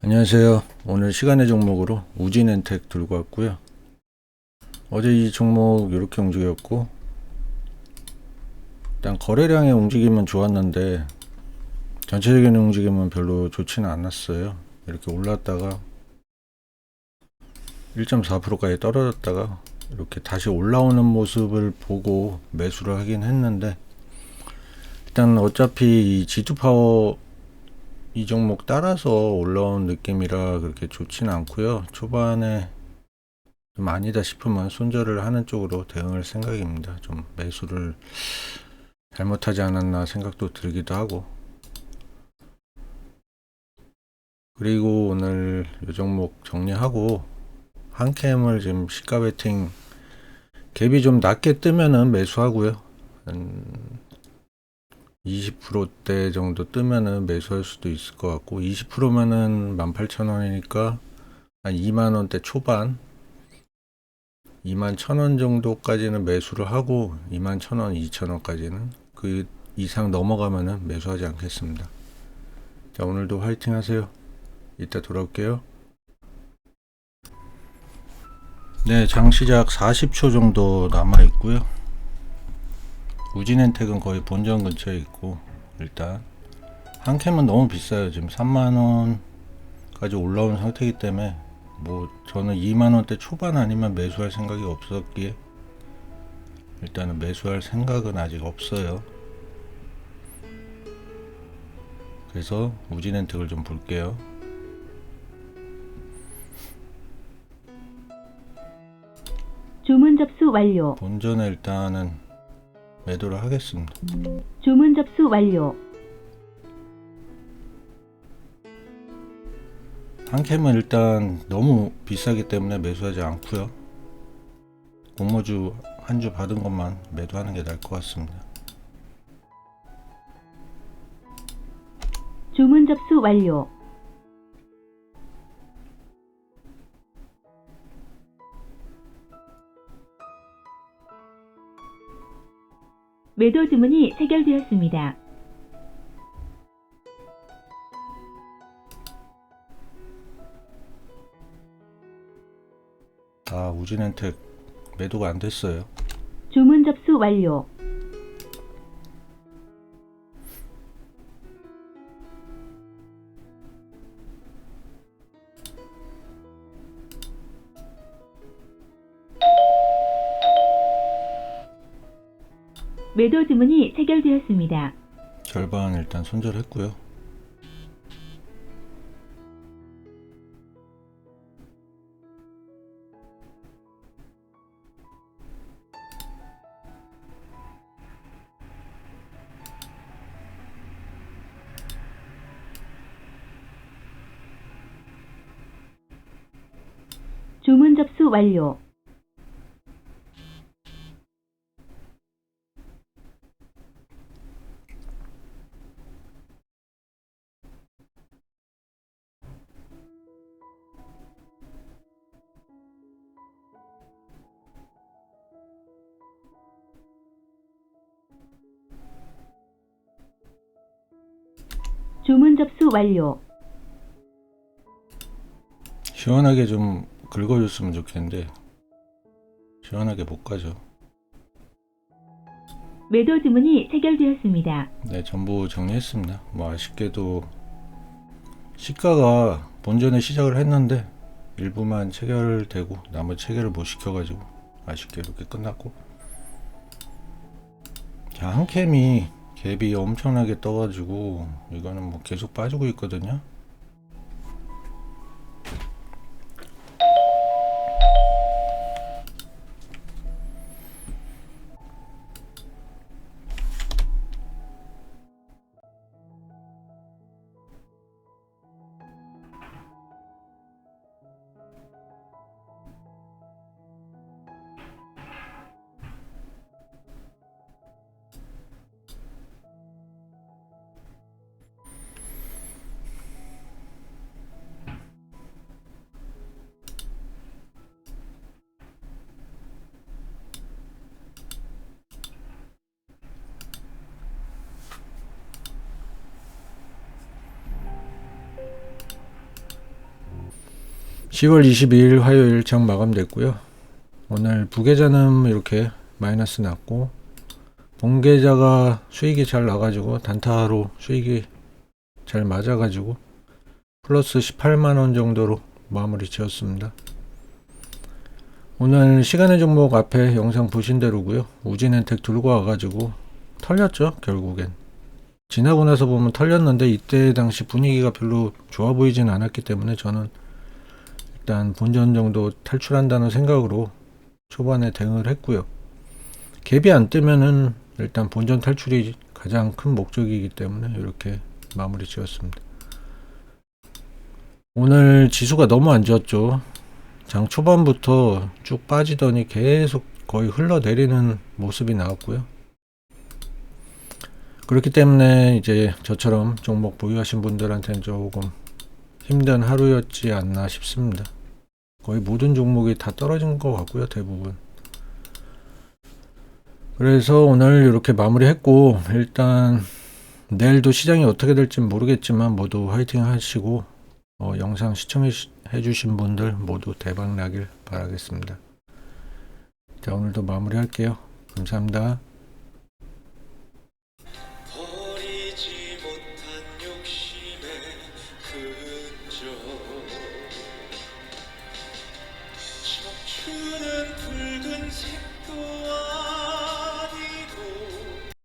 안녕하세요. 오늘 시간의 종목으로 우진엔텍 들고 왔고요. 어제 이 종목 이렇게 움직였고 일단 거래량의 움직임은 좋았는데 전체적인 움직임은 별로 좋지는 않았어요. 이렇게 올랐다가 1.4%까지 떨어졌다가 이렇게 다시 올라오는 모습을 보고 매수를 하긴 했는데 일단 어차피 이 G2 파워 이 종목 따라서 올라온 느낌이라 그렇게 좋지는 않고요. 초반에 좀 아니다 싶으면 손절을 하는 쪽으로 대응할 생각입니다. 좀 매수를 잘못하지 않았나 생각도 들기도 하고. 그리고 오늘 이 종목 정리하고 한캠을 지금 시가 베팅 갭이 좀 낮게 뜨면은 매수하고요. 한 20%대 정도 뜨면은 매수할 수도 있을 것 같고 20%면은 18,000원이니까 한 2만 원대 초반 2만 1,000원 정도까지는 매수를 하고 2만 1,000원, 2,000원까지는 그 이상 넘어가면은 매수하지 않겠습니다. 자 오늘도 화이팅 하세요. 이따 돌아올게요. 네, 장 시작 40초 정도 남아 있고요. 우진엔텍은 거의 본전 근처에 있고 일단. 한 캠은 너무 비싸요. 지금 3만원까지 올라온 상태이기 때문에 뭐 저는 2만원대 초반 아니면 매수할 생각이 없었기에 일단은 매수할 생각은 아직 없어요. 그래서 우진엔텍을 좀 볼게요. 주문 접수 완료. 본전에 일단은 매도를 하겠습니다 주문 접수 완료. 한 캠은 일단 너무 비싸기 때문에 매수하지 않고요. 공모주 한 주 받은 것만 매도하는 게 나을 것 같습니다. 주문 접수 완료. 매도 주문이 체결되었습니다. 아 우진엔텍 매도가 안 됐어요. 주문 접수 완료. 매도 주문이 체결되었습니다. 절반 일단 손절했고요. 주문 접수 완료. 주문 접수 완료. 시원하게 좀 긁어줬으면 좋겠는데 시원하게 못 가죠. 매도 주문이 체결되었습니다. 네 전부 정리했습니다. 뭐 아쉽게도 시가가 본전에 시작을 했는데 일부만 체결되고 나머지 체결을 못 시켜가지고 아쉽게 이렇게 끝났고 자, 한 캠이 갭이 엄청나게 떠가지고 이거는 뭐 계속 빠지고 있거든요. 10월 22일 화요일 장 마감됐고요. 오늘 부계좌는 이렇게 마이너스 났고 본계좌가 수익이 잘 나가지고 단타로 수익이 잘 맞아가지고 플러스 18만원 정도로 마무리 지었습니다. 오늘 시간의 종목 앞에 영상 보신 대로고요. 우진엔텍 들고 와가지고 털렸죠 결국엔. 지나고 나서 보면 털렸는데 이때 당시 분위기가 별로 좋아 보이진 않았기 때문에 저는 일단 본전 정도 탈출한다는 생각으로 초반에 대응을 했고요. 갭이 안 뜨면은 일단 본전 탈출이 가장 큰 목적이기 때문에 이렇게 마무리 지었습니다. 오늘 지수가 너무 안 좋았죠. 장 초반부터 쭉 빠지더니 계속 거의 흘러내리는 모습이 나왔고요. 그렇기 때문에 이제 저처럼 종목 보유하신 분들한테는 조금 힘든 하루였지 않나 싶습니다. 거의 모든 종목이 다 떨어진 것 같고요, 대부분. 그래서 오늘 이렇게 마무리했고, 일단 내일도 시장이 어떻게 될지 모르겠지만 모두 화이팅 하시고, 어, 영상 시청해 주신 분들 모두 대박 나길 바라겠습니다. 자, 오늘도 마무리할게요. 감사합니다.